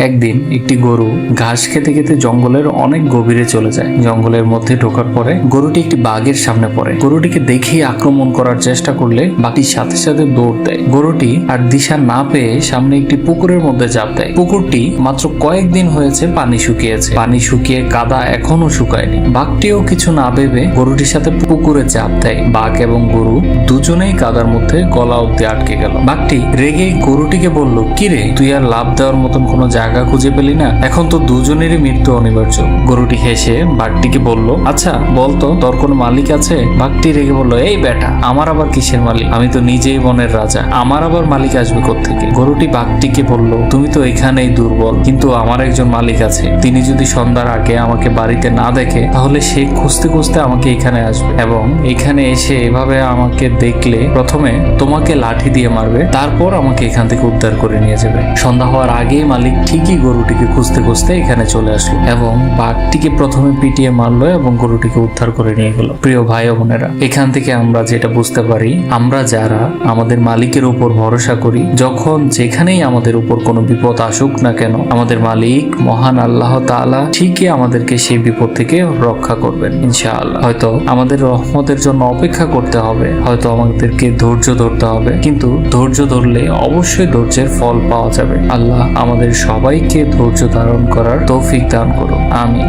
একদিন একটি গরু ঘাস খেতে খেতে জঙ্গলের অনেক গভীরে চলে যায়। জঙ্গলের মধ্যে ঢোকার পরে গরুটি একটি বাঘের সামনে পড়ে। গরুটিকে দেখে আক্রমণ করার চেষ্টা করলে বাঘটি সাথে সাথে দৌড় দেয়। গরুটি আর দিশা না পেয়ে সামনে একটি পুকুরের মধ্যে চাপ দেয়। পুকুরটি মাত্র কয়েকদিন হয়েছে পানি শুকিয়েছে। পানি শুকিয়ে কাদা এখনও শুকায়নি। বাঘটিও কিছু না ভেবে গরুটির সাথে পুকুরে চাপ দেয়। বাঘ এবং গরু দুজনেই কাদার মধ্যে গলা অব্দি আটকে গেল। বাঘটি রেগে গরুটিকে বলল, কিরে, তুই আর লাভ দেওয়ার মতন কোনো জায়গা খুঁজে পেলি না? এখন তো দুজনেরই মৃত্যু অনিবার্য। গরুটি হেসে বাঘটিকে বলল আচ্ছা বলতো তোর কোনো মালিক আছে? বাঘটি রেগে বলল, এই বেটা, আমার আবার কিসের মালিক? আমি তো নিজেই বনের রাজা। আমার আবার মালিক আসবে থেকে গরুটি বাঘটিকে বলল, তুমি তো এখানেই দুর্বল, কিন্তু আমার একজন মালিক আছে। তিনি যদি সন্ধ্যার আগে আমাকে বাড়িতে না দেখে, তাহলে সে খুঁজতে খুঁজতে আমাকে এখানে আসবে এবং এখানে এসে এভাবে আমাকে দেখলে প্রথমে তোমাকে লাঠি দিয়ে মারবে, তারপর আমাকে এখান থেকে উদ্ধার করে নিয়ে যাবে। সন্ধ্যা হওয়ার আগেই মালিক ঠিকই গরুটিকে খুঁজতে খুঁজতে এখানে চলে আসলো এবং বাঘটিকে প্রথমে পিটিয়ে মারলো এবং গরুটিকে উদ্ধার করে নিয়ে গেল। প্রিয় ভাই বোনেরা, এখান থেকে আমরা যেটা বুঝতে পারি, আমরা যারা আমাদের মালিকের উপর ভরসা করি, যখন যেখানেই আমাদের উপর কোনো বিপদ আসুক না কেন, আমাদের মালিক, মহান আল্লাহ তাআলা ঠিকই আমাদেরকে সেই বিপদ থেকে রক্ষা করবেন, ইনশাআল্লাহ। হয়তো আমাদের রহমতের জন্য অপেক্ষা করতে হবে, হয়তো আমাদেরকে ধৈর্য ধরতে হবে, কিন্তু ধৈর্য ধরলে অবশ্যই ধৈর্যের ফল পাওয়া যাবে। আল্লাহ আমাদের সবাইকে ধৈর্য ধারণ করার তৌফিক দান করুন। আমিন।